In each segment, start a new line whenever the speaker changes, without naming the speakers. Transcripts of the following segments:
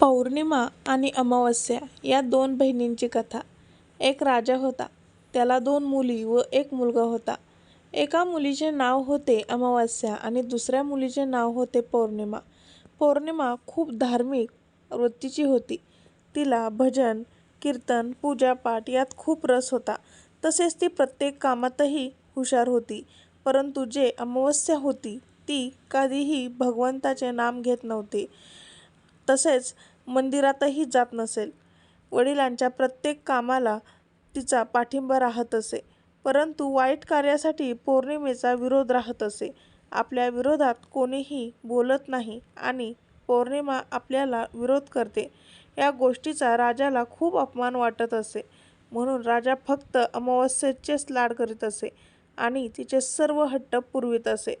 पौर्णिमा आणि अमावस्या या दोन बहिणींची कथा. एक राजा होता त्याला दोन मुली व एक मुलगा होता. एका मुलीचे नाव होते अमावस्या आणि दुसऱ्या मुलीचे नाव होते पौर्णिमा. पौर्णिमा खूप धार्मिक वृत्तीची होती. तिला भजन कीर्तन पूजापाठ यात खूप रस होता. तसेच ती प्रत्येक कामातही हुशार होती परंतु जे अमावस्या होती ती कधीही भगवंताचे नाम घेत नव्हती. तसेच मंदिरातही जात नसेल. वडिलांच्या प्रत्येक कामाला तिचा पाठिंबा राहत असे. परंतु वाईट कार्यासाठी पौर्णिमेचा विरोध राहत असे. आपल्या विरोधात कोणीही बोलत नाही आणि पौर्णिमा आपल्याला विरोध करते. या गोष्टीचा राजाला खूप अपमान वाटत असे. म्हणून राजा फक्त अमावस्येचेच लाड करीत असे आणि तिचे सर्व हट्ट पुरवित असे.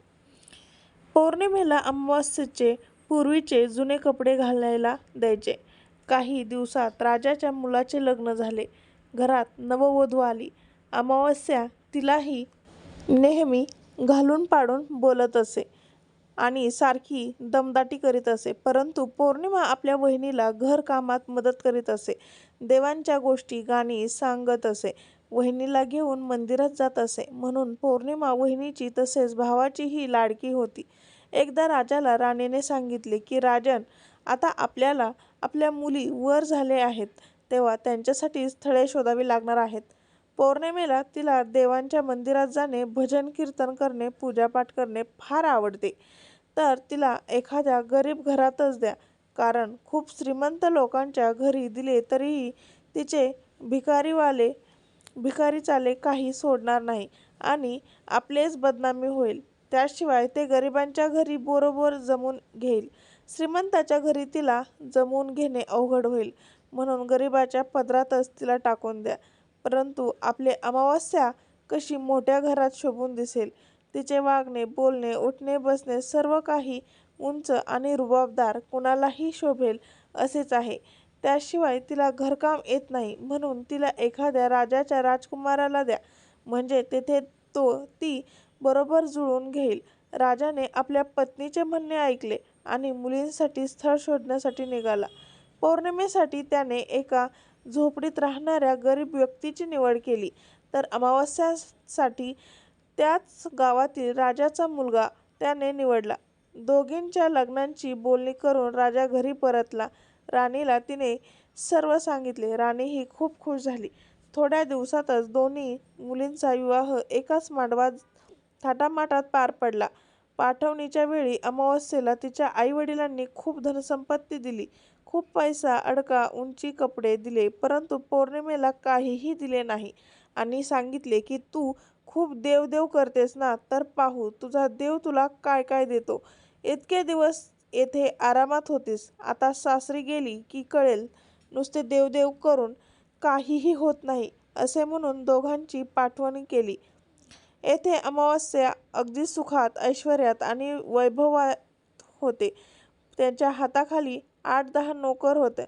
पौर्णिमेला अमावस्येचे पूर्वीचे जुने कपडे घालायला द्यायचे. काही दिवसात राजाच्या मुलाचे लग्न झाले. घरात नववधू आली. अमावस्या तिलाही नेहमी घालून पाडून बोलत असे आणि सारखी दमदाटी करीत असे. परंतु पौर्णिमा आपल्या वहिनीला घरकामात मदत करीत असे. देवांच्या गोष्टी गाणी सांगत असे. वहिनीला घेऊन मंदिरात जात असे. म्हणून पौर्णिमा वहिनीची तसेच भावाचीही लाडकी होती. एकदा राजाला राणीने सांगितले की राजन आता आपल्याला आपल्या मुली वर झाले आहेत तेव्हा त्यांच्यासाठी स्थळे शोधावी लागणार आहेत. पौर्णिमेला तिला देवांच्या मंदिरात जाणे भजन कीर्तन करणे पूजापाठ करणे फार आवडते. तर तिला एखाद्या गरीब घरातच द्या कारण खूप श्रीमंत लोकांच्या घरी दिले तरीही तिचे भिकारीवाले भिकारी चाले काही सोडणार नाही आणि आपलेच बदनामी होईल. त्याशिवाय ते गरिबांच्या घरी बरोबर जमून घेईल. श्रीमंताच्या घरी तिला जमवून घेणे अवघड होईल. म्हणून गरिबाच्या पदरातच तिला टाकून द्या. परंतु आपले अमावस्या कशी मोठ्या घरात शोभून दिसेल? तिचे वागणे बोलणे उठणे बसणे सर्व काही उंच आणि रुबाबदार कुणालाही शोभेल असेच आहे. त्याशिवाय तिला घरकाम येत नाही. म्हणून तिला एखाद्या राजाच्या राजकुमाराला द्या. म्हणजे तेथे तो ती बरोबर जुळून घेईल. राजाने आपल्या पत्नीचे म्हणणे ऐकले आणि मुलींसाठी स्थळ शोधण्यासाठी निघाला. पौर्णिमेसाठी त्याने एका झोपडीत राहणाऱ्या गरीब व्यक्तीची निवड केली. तर अमावस्यासाठी त्याच गावातील राजाचा मुलगा त्याने निवडला. दोघींच्या लग्नांची बोलणी करून राजा घरी परतला. राणीला तिने सर्व सांगितले. राणी ही खूप खुश झाली. थोड्या दिवसातच दोन्ही मुलींचा विवाह एकाच मांडवात थाटामाटात पार पडला. पाठवणीच्या वेळी अमावस्येला तिच्या आईवडिलांनी खूप धनसंपत्ती दिली. खूप पैसा अडका उंची कपडे दिले परंतु पौर्णिमेला काहीही दिले नाही. आणि सांगितले की तू खूप देवदेव करतेस ना तर पाहू तुझा देव तुला काय काय देतो. इतके दिवस येथे आरामात होतीस. आता सासरी गेली की कळेल नुसते देवदेव करून काहीही होत नाही असे म्हणून दोघांची पाठवणी केली. येथे अमावस्या अगदी सुखात ऐश्वर्यात आणि वैभवात होते. त्यांच्या हाताखाली आठ दहा नोकर होते.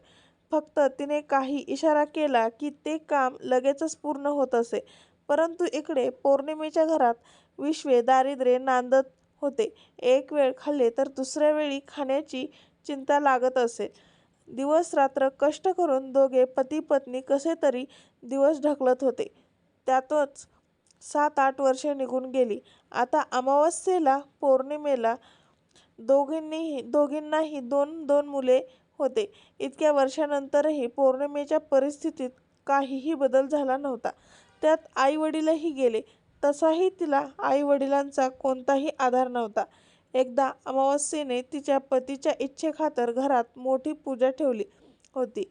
फक्त तिने काही इशारा केला की ते काम लगेचच पूर्ण होत असे. परंतु इकडे पौर्णिमेच्या घरात विश्वे दारिद्र्ये नांदत होते. एक वेळ खाल्ले तर दुसऱ्या वेळी खाण्याची चिंता लागत असे. दिवस रात्र कष्ट करून दोघे पती पत्नी कसे तरी दिवस ढकलत होते. त्यातच सात आठ वर्षे निघून गेली. आता अमावस्येला पौर्णिमेला दोघींनीही दोघींनाही दोन दोन मुले होते. इतक्या वर्षानंतरही पौर्णिमेच्या परिस्थितीत काहीही बदल झाला नव्हता. त्यात आईवडीलही गेले. तसाही तिला आईवडिलांचा कोणताही आधार नव्हता. एकदा अमावस्येने तिच्या पतीच्या इच्छेखातर घरात मोठी पूजा ठेवली होती.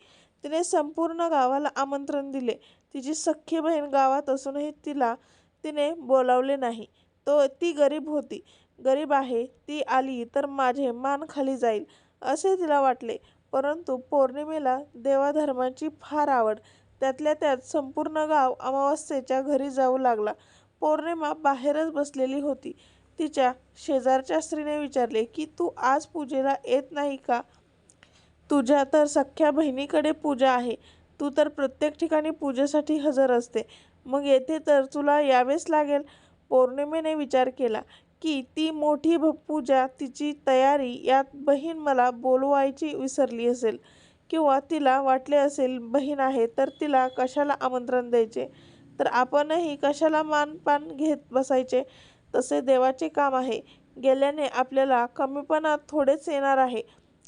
तिने संपूर्ण गावाला आमंत्रण दिले. तिची सख्खी बहीण गावात असूनही तिला तिने बोलावले नाही. तो ती गरीब होती. गरीब आहे ती आली तर माझे मान खाली जाईल असे तिला वाटले. परंतु पौर्णिमेला देवाधर्माची फार आवड. त्यातल्या त्यात संपूर्ण गाव अमावस्येच्या घरी जाऊ लागला. पौर्णिमा बाहेरच बसलेली होती. तिच्या शेजारच्या स्त्रीने विचारले की तू आज पूजेला येत नाही का? तुझ्या तर सख्ख्या बहिणीकडे पूजा आहे. तू तर प्रत्येक ठिकाणी पूजेसाठी हजर असते. मग येथे तर तुला यावेच लागेल. पौर्णिमेने विचार केला की ती मोठी भ पूजा तिची तयारी यात बहीण मला बोलवायची विसरली असेल किंवा तिला वाटले असेल बहीण आहे तर तिला कशाला आमंत्रण द्यायचे? तर आपणही कशाला मानपान घेत बसायचे? तसे देवाचे काम आहे. गेल्याने आपल्याला कमीपणा थोडेच येणार आहे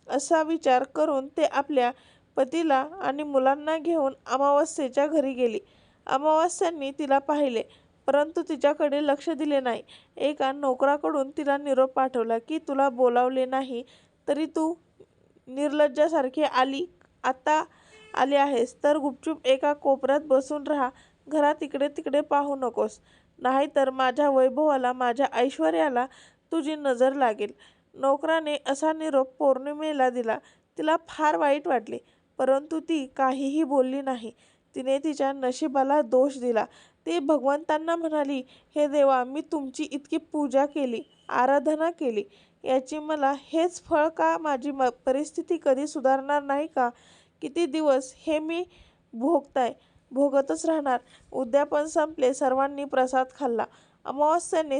असा विचार करून ते आपल्या पतीला आणि मुलांना घेऊन अमावस्येच्या घरी गेली. अमावस्यांनी तिला पाहिले परंतु तिच्याकडे लक्ष दिले नाही. एका नोकराकडून तिला निरोप पाठवला की तुला बोलावले नाही तरी तू निर्लज्जासारखी आली आता आली आहेस तर गुपचूप एका कोपऱ्यात बसून राहा घरात इकडे तिकडे पाहू नकोस. नाहीतर माझ्या वैभवाला माझ्या ऐश्वर्याला तुझी नजर लागेल. नोकराने असा निरोप पौर्णिमेला दिला. तिला फार वाईट वाटले परंतु ती काहीही बोलली नाही. तिने तिच्या नशिबाला दोष दिला. ती भगवंतांना म्हणाली हे देवा मी तुमची इतकी पूजा केली आराधना केली. याची मला हेच फळ का? माझी म परिस्थिती कधी सुधारणार नाही का? किती दिवस हे मी भोगताय? भोगतच राहणार. उद्यापन संपले सर्वांनी प्रसाद खाल्ला. अमावस्याने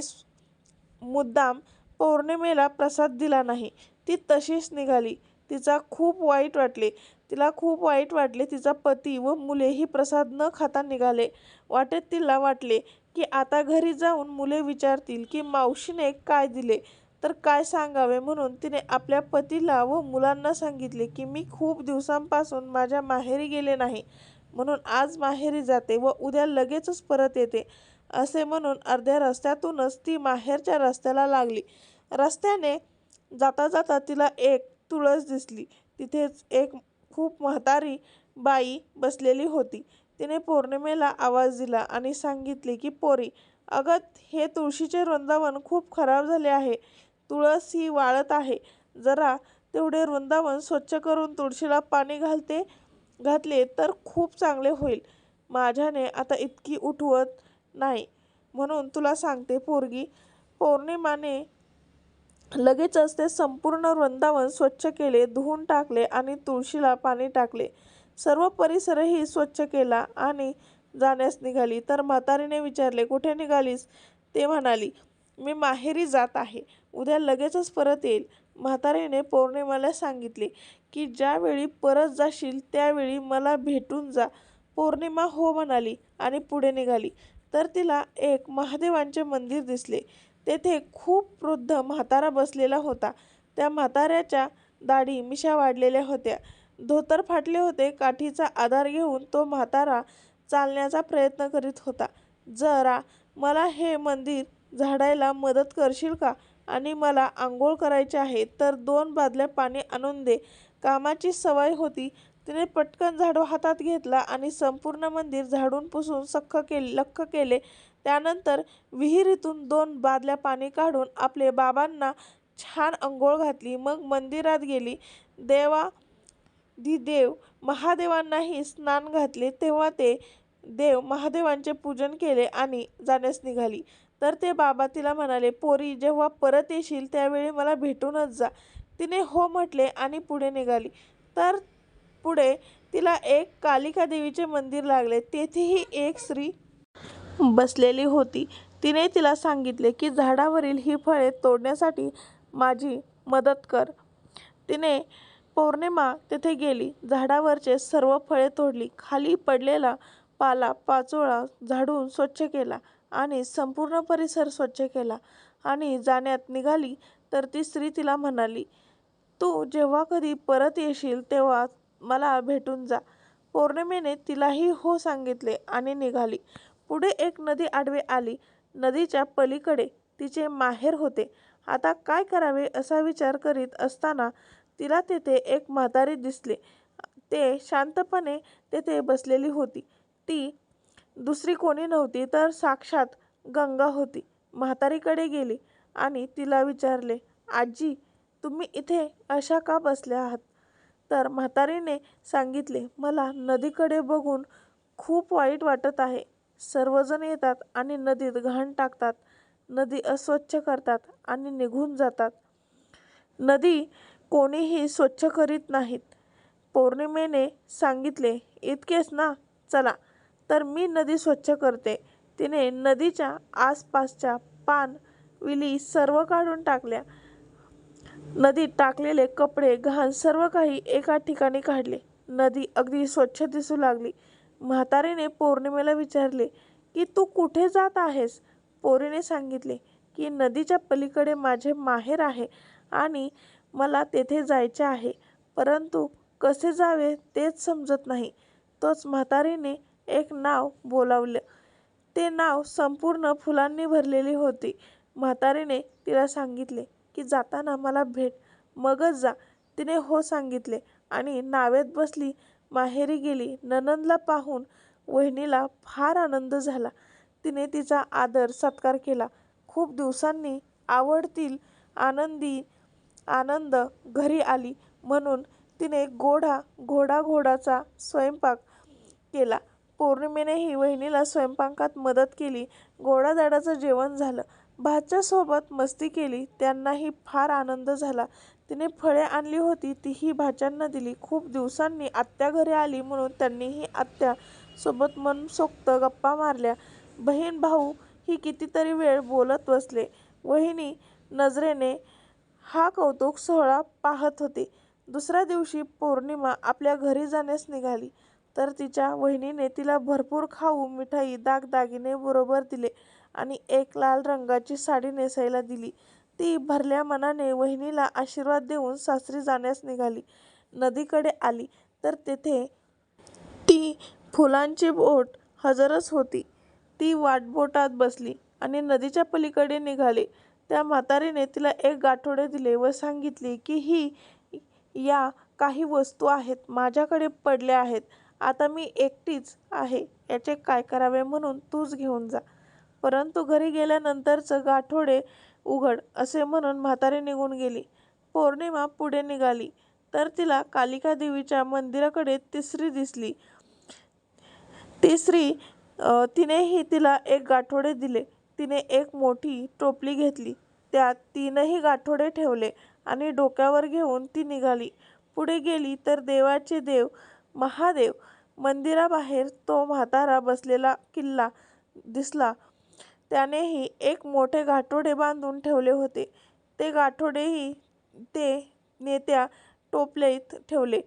मुद्दाम पौर्णिमेला प्रसाद दिला नाही. ती तशीच निघाली. तिचा खूप वाईट वाटले. तिला खूप वाईट वाटले. तिचा पती व मुलेही प्रसाद न खाता निघाले. वाटेत तिला वाटले की आता घरी जाऊन मुले विचारतील की मावशीने काय दिले? तर काय सांगावे म्हणून तिने आपल्या पतीला व मुलांना सांगितले की मी खूप दिवसांपासून माझ्या माहेरी गेले नाही म्हणून आज माहेरी जाते व उद्या लगेचच परत येते असे म्हणून अर्ध्या रस्त्यातूनच ती माहेरच्या रस्त्याला लागली. रस्त्याने जाता जाता तिला एक तुळस दिसली. तिथेच एक खूप म्हातारी बाई बसलेली होती. तिने पौर्णिमेला आवाज दिला आणि सांगितले की पोरी अगं हे तुळशीचे वृंदावन खूप खराब झाले आहे. तुळस ही वाळत आहे. जरा तेवढे वृंदावन स्वच्छ करून तुळशीला पाणी घालते घातले तर खूप चांगले होईल. माझ्याने आता इतकी उठवत नाही. म्हणून तुला सांगते पोरगी पौर्णिमाने लगेचच ते संपूर्ण वृंदावन स्वच्छ केले धुवून टाकले आणि तुळशीला पाणी टाकले. सर्व परिसरही स्वच्छ केला आणि जाण्यास निघाली. तर म्हातारीने विचारले कुठे निघालीस? ते म्हणाली मी माहेरी जात आहे. उद्या लगेचच परत येईल. म्हातारीने पौर्णिमाला सांगितले की ज्यावेळी परत जाशील त्यावेळी मला भेटून जा. पौर्णिमा हो म्हणाली आणि पुढे निघाली. तर तिला एक महादेवांचे मंदिर दिसले. तेथे खूप वृद्ध म्हातारा बसलेला होता. त्या म्हाताऱ्याच्या दाढी मिशा वाढलेल्या होत्या. धोतर फाटले होते. काठीचा आधार घेऊन तो म्हातारा चालण्याचा प्रयत्न करीत होता. जरा मला हे मंदिर झाडायला मदत करशील का? आणि मला आंघोळ करायचे आहे तर दोन बादल्या पाणी आणून दे कामाची सवय होती. तिने पटकन झाडू हातात घेतला आणि संपूर्ण मंदिर झाडून पुसून सख्ख केले लख्ख केले. त्यानंतर विहिरीतून दोन बादल्या पाणी काढून आपले बाबांना छान अंघोळ घातली. मग मंदिरात गेली. देवा धी देव महादेवांनाही स्नान घातले. तेव्हा ते देव महादेवांचे पूजन केले आणि जाण्यास निघाली. तर ते बाबा तिला म्हणाले पोरी जेव्हा परत येशील त्यावेळी मला भेटूनच जा. तिने हो म्हटले आणि पुढे निघाली. तर पुढे तिला एक कालिका देवीचे मंदिर लागले. तेथेही एक स्त्री बसलेली होती. तिने तिला सांगितले की झाडावरील ही फळे तोडण्यासाठी माझी मदत कर. तिने पौर्णिमा तेथे गेली. झाडावरचे सर्व फळे तोडली. खाली पडलेला पाला पाचोळा झाडून स्वच्छ केला आणि संपूर्ण परिसर स्वच्छ केला आणि जाण्यात निघाली. तर ती स्त्री तिला म्हणाली तू जेव्हा कधी परत येशील तेव्हा मला भेटून जा. पौर्णिमेने तिलाही हो सांगितले आणि निघाली. पुढे एक नदी आडवे आली. नदीच्या पलीकडे तिचे माहेर होते. आता काय करावे असा विचार करीत असताना तिला तेथे एक म्हातारी दिसले. ते शांतपणे तेथे बसलेली होती. ती दुसरी कोणी नव्हती तर साक्षात गंगा होती. म्हातारीकडे गेली आणि तिला विचारले आजी तुम्ही इथे अशा का बसल्या आहात? तर म्हातारीने सांगितले मला नदीकडे बघून खूप वाईट वाटत आहे. सर्वजण येतात आणि नदीत घाण टाकतात. नदी अस्वच्छ करतात आणि निघून जातात. नदी कोणीही स्वच्छ करीत नाहीत. पौर्णिमेने सांगितले इतकेच ना? चला तर मी नदी स्वच्छ करते. तिने नदीच्या आसपासच्या पान विली सर्व काढून टाकल्या. नदीत टाकलेले कपडे घाण सर्व काही एका ठिकाणी काढले. नदी अगदी स्वच्छ दिसू लागली. म्हातारीने पौर्णिमेला विचारले की तू कुठे जात आहेस? पोरीने सांगितले की नदीच्या पलीकडे माझे माहेर आहे आणि मला तेथे जायचे आहे परंतु कसे जावे तेच समजत नाही. तोच म्हातारीने एक नाव बोलावलं. ते नाव संपूर्ण फुलांनी भरलेली होती. म्हातारीने तिला सांगितले की जाताना मला भेट मगच जा. तिने हो सांगितले आणि नावेत बसली. माहेरी गेली ननंदला पाहून वहिनीला फार आनंद झाला. तिने तिचा आदर सत्कार केला. खूप दिवसांनी आवडतील आनंदी आनंद घरी आली म्हणून तिने गोडा घोडा घोडाचा स्वयंपाक केला. पौर्णिमेनेही वहिनीला स्वयंपाकात मदत केली. गोडादाडाचं जेवण झालं. भाच्यासोबत मस्ती केली. त्यांनाही फार आनंद झाला. तिने फळे आणली होती तीही भाच्यांना दिली. खूप दिवसांनी आत्या घरी आली म्हणून त्यांनीही आत्या सोबत मनसोक्त गप्पा मारल्या. बहीण भाऊ ही कितीतरी वेळ बोलत बसले. वहिनी नजरेने हा कौतुक सोहळा पाहत होती. दुसऱ्या दिवशी पौर्णिमा आपल्या घरी जाण्यास निघाली. तर तिच्या वहिनीने तिला भरपूर खाऊ मिठाई दागदागिने बरोबर दिले आणि एक लाल रंगाची साडी नेसायला दिली. ती भरल्या मनाने वहिनीला आशीर्वाद देऊन सासरी जाण्यास निघाली. नदीकडे आली तर तेथे ती फुलांची बोट हजरच होती. ती वाटबोटात बसली आणि नदीच्या पलीकडे निघाली. त्या म्हातारीने तिला एक गाठोडे दिले व सांगितले की ही या काही वस्तू आहेत माझ्याकडे पडल्या आहेत. आता मी एकटीच आहे. याचे काय करावे म्हणून तूच घेऊन जा. परंतु घरी गेल्यानंतरचं गाठोडे उघड असे म्हणून म्हातारी निघून गेली. पौर्णिमा पुढे निघाली. तर तिला कालिका देवीच्या मंदिराकडे तिसरी दिसली. तिसरी तिनेही तिला एक गाठोडे दिले. तिने एक मोठी टोपली घेतली. त्यात तीनही गाठोडे ठेवले आणि डोक्यावर घेऊन ती निघाली. पुढे गेली तर देवाचे देव महादेव. मंदिराबाहेर तो म्हातारा बसलेला किल्ला दिसला. त्यानेही एक मोठे गाठोडे बांधून ठेवले होते. ते गाठोडेही ते नेत्या टोपलीत ठेवले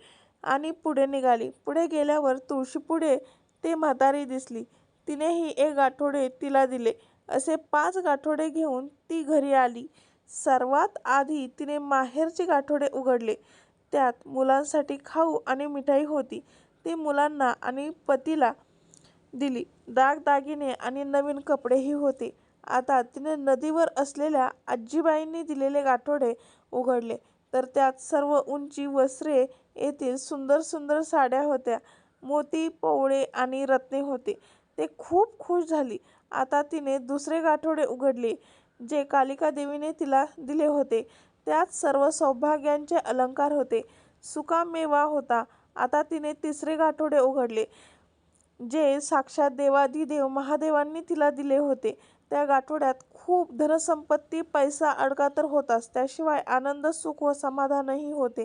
आणि पुढे निघाली. पुढे गेल्यावर तुळशीपुढे ते म्हातारी दिसली. तिनेही एक गाठोडे तिला दिले. असे पाच गाठोडे घेऊन ती घरी आली. सर्वात आधी तिने माहेरचे गाठोडे उघडले. त्यात मुलांसाठी खाऊ आणि मिठाई होती. ती मुलांना आणि पतीला दिली. दागदागिने आणि नवीन कपडेही होते. आता तिने नदीवर असलेल्या आजीबाईंनी दिलेले गाठोडे उघडले. तर त्यात सर्व उंची वस्त्रे येथील सुंदर सुंदर साड्या होत्या. मोती पवळे आणि रत्ने होते. ते खूप खुश झाली. आता तिने दुसरे गाठोडे उघडले जे कालिका देवीने तिला दिले होते. त्यात सर्व सौभाग्यांचे अलंकार होते. सुकामेवा होता. आता तिने तिसरे गाठोडे उघडले. जे साक्षात देवाधिदेव महादेवांनी तिला दिले होते त्या गाठोड्यात खूप धनसंपत्ती पैसा अडका तर होताच. त्याशिवाय आनंद सुख व समाधानही होते.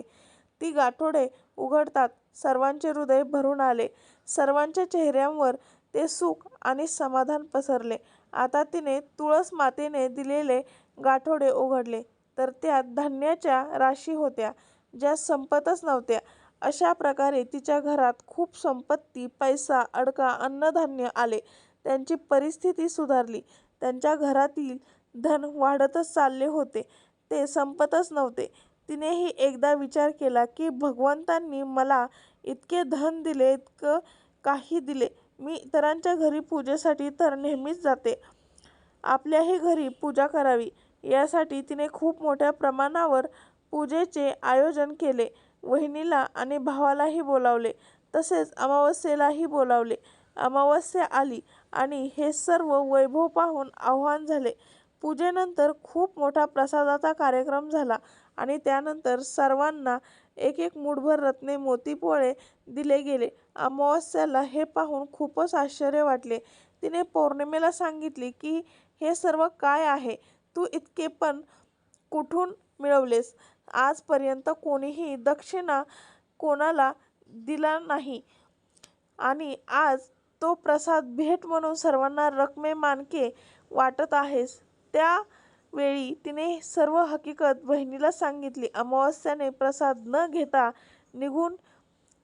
ती गाठोडे उघडतात सर्वांचे हृदय भरून आले. सर्वांच्या चेहऱ्यांवर ते सुख आणि समाधान पसरले. आता तिने तुळस मातेने दिलेले गाठोडे उघडले तर त्यात धान्याच्या राशी होत्या ज्या संपतच नव्हत्या. अशा प्रकारे तिच्या घरात खूप संपत्ती पैसा अडका अन्नधान्य आले. त्यांची परिस्थिती सुधारली. त्यांच्या घरातील धन वाढतच चालले होते. ते संपतच नव्हते. तिनेही एकदा विचार केला की भगवंतांनी मला इतके धन दिले इतकं काही दिले. मी इतरांच्या घरी पूजेसाठी तर नेहमीच जाते. आपल्याही घरी पूजा करावी. यासाठी तिने खूप मोठ्या प्रमाणावर पूजेचे आयोजन केले. वहिनीला आणि भावालाही बोलावले. तसेच अमावस्येलाही बोलावले. अमावस्या आली आणि हे सर्व वैभव पाहून आव्हान झाले. पूजेनंतर खूप मोठा प्रसादाचा कार्यक्रम झाला आणि त्यानंतर सर्वांना एक एक मूठभर रत्ने मोती पोळे दिले गेले. अमावस्याला हे पाहून खूपच आश्चर्य वाटले. तिने पौर्णिमेला सांगितले की हे सर्व काय आहे? तू इतके पण कुठून मिळवलेस? आजपर्यंत कोणीही दक्षिणा कोणाला दिला नाही. आणि आज तो प्रसाद भेट म्हणून सर्वांना रकमे मानके वाटत आहेस. त्यावेळी तिने सर्व हकीकत बहिणीला सांगितली. अमावस्याने प्रसाद न घेता निघून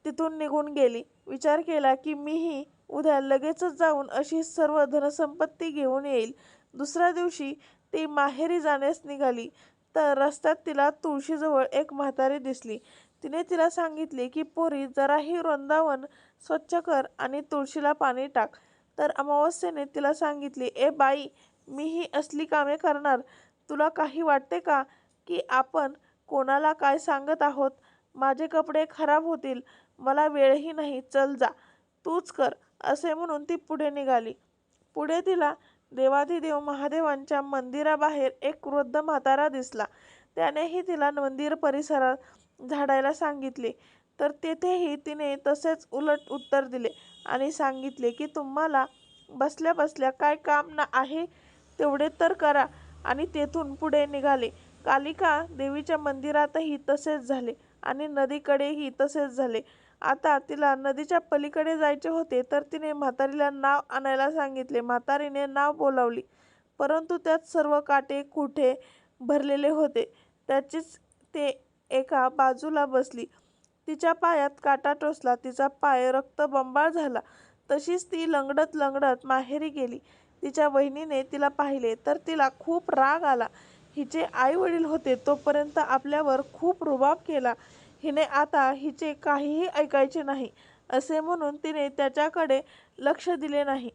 तिथून निघून गेली. विचार केला की मीही उद्या लगेचच जाऊन अशी सर्व धनसंपत्ती घेऊन येईल. दुसऱ्या दिवशी ती माहेरी जाण्यास निघाली. तर रस्त्यात तिला तुळशीजवळ एक म्हातारी दिसली. तिने तिला सांगितले की पोरी जराही वृंदावन स्वच्छ कर आणि तुळशीला पाणी टाक. तर अमावस्येने तिला सांगितले ए बाई मी ही असली कामे करणार. तुला काही वाटते का की आपण कोणाला काय सांगत आहोत? माझे कपडे खराब होतील. मला वेळही नाही. चल जा. तूच कर. असे म्हणून ती पुढे निघाली. पुढे तिला देवाधिदेव महादेवांच्या मंदिराबाहेर एक वृद्ध म्हातारा दिसला. त्यानेही तिला मंदिर परिसरात झाडायला सांगितले. तर तेथेही तिने तसेच उलट उत्तर दिले आणि सांगितले की तुम्हाला बसल्या बसल्या काय काम ना आहे तेवढे तर करा. आणि तेथून पुढे निघाले. कालिका देवीच्या मंदिरातही तसेच झाले आणि नदीकडेही तसेच झाले. आता तिला नदीच्या पलीकडे जायचे होते तर तिने म्हातारीला नाव आणायला सांगितले. म्हातारीने नाव बोलावली परंतु त्यात सर्व काटे कुठे भरलेले होते त्याचीच ते एका बाजूला बसली. तिच्या पायात काटा टोचला तिचा पाय रक्तबंबाळ झाला. तशीच ती लंगडत लंगडत माहेरी गेली. तिच्या वहिनीने तिला पाहिले तर तिला खूप राग आला. हिचे आई वडील होते तोपर्यंत आपल्यावर खूप रुबाब केला. हिने आता हिचे काहीही ऐकायचे नाही असे म्हणून तिने त्याच्याकडे लक्ष दिले नाही.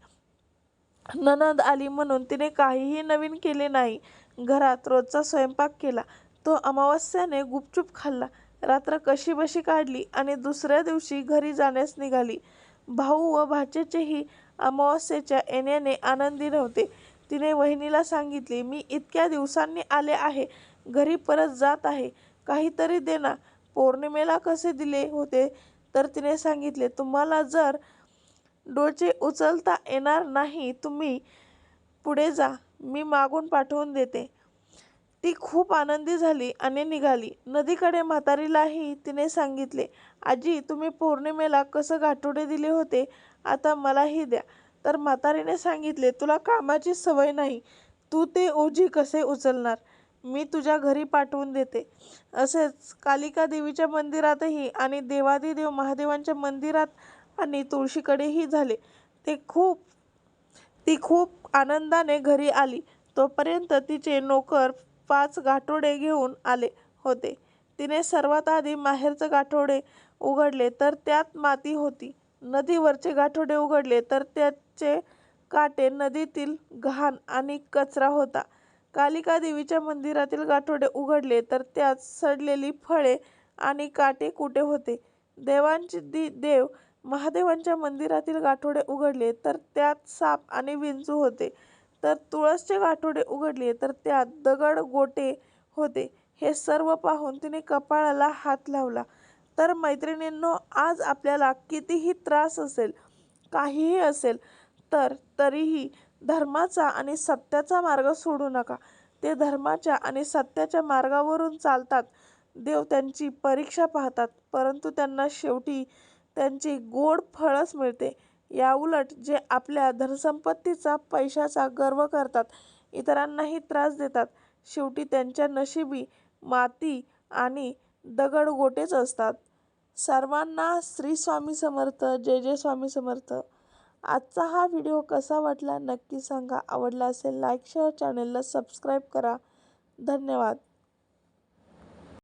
ननद आली म्हणून तिने काहीही नवीन केले नाही. घरात रोजचा स्वयंपाक केला. तो अमावस्याने गुपचूप खाल्ला. रात्र कशीबशी काढली आणि दुसऱ्या दिवशी घरी जाण्यास निघाली. भाऊ व भाचेचेही अमावस्येच्या येण्याने आनंदी नव्हते. तिने वहिनीला सांगितले मी इतक्या दिवसांनी आले आहे. घरी परत जात आहे. काहीतरी देना पौर्णिमेला कसे दिले होते? तर तिने सांगितले तुम्हाला जर डोचे उचलता येणार नाही तुम्ही पुढे जा मी मागून पाठवून देते. ती खूप आनंदी झाली आणि निघाली. नदीकडे म्हातारीलाही तिने सांगितले आजी तुम्ही पौर्णिमेला कसं गाठोडे दिले होते आता मलाही द्या. तर म्हातारीने सांगितले तुला कामाची सवय नाही. तू ते ओझी कसे उचलणार? मी तुझ्या घरी पाठवून देते. असेच कालिका देवीच्या मंदिरातही आणि देवादिदेव महादेवांच्या मंदिरात आणि तुळशीकडेही झाले. ते खूप ती खूप आनंदाने घरी आली. तोपर्यंत तिचे नोकर पाच गाठोडे घेऊन आले होते. तिने सर्वात आधी माहेरचे गाठोडे उघडले तर त्यात माती होती. नदीवरचे गाठोडे उघडले तर त्याचे काटे नदीतील घाण आणि कचरा होता. कालिका देवीच्या मंदिरातील गाठोडे उघडले तर त्यात सडलेली फळे आणि काटे कुठे होते? देवांचे दि देव महादेवांच्या मंदिरातील गाठोडे उघडले तर त्यात साप आणि विंचू होते. तर तुळसचे गाठोडे उघडले तर त्यात दगड गोटे होते. हे सर्व पाहून तिने कपाळाला हात लावला. तर मैत्रिणींनो आज आपल्याला कितीही त्रास असेल काहीही असेल तर तरीही धर्माचा आणि सत्याचा मार्ग सोडू नका. ते धर्माच्या आणि सत्याच्या मार्गावरून चालतात. देव त्यांची परीक्षा पाहतात परंतु त्यांना शेवटी त्यांची गोड फळच मिळते. याउलट जे आपल्या धनसंपत्तीचा पैशाचा गर्व करतात इतरांनाही त्रास देतात. शेवटी त्यांच्या नशिबी माती आणि दगडगोटेच असतात. सर्वांना श्री स्वामी समर्थ जय जय स्वामी समर्थ. आजचा हा व्हिडिओ कसा वाटला नक्की सांगा. आवडला असेल लाईक शेअर चॅनलला सबस्क्राईब करा. धन्यवाद.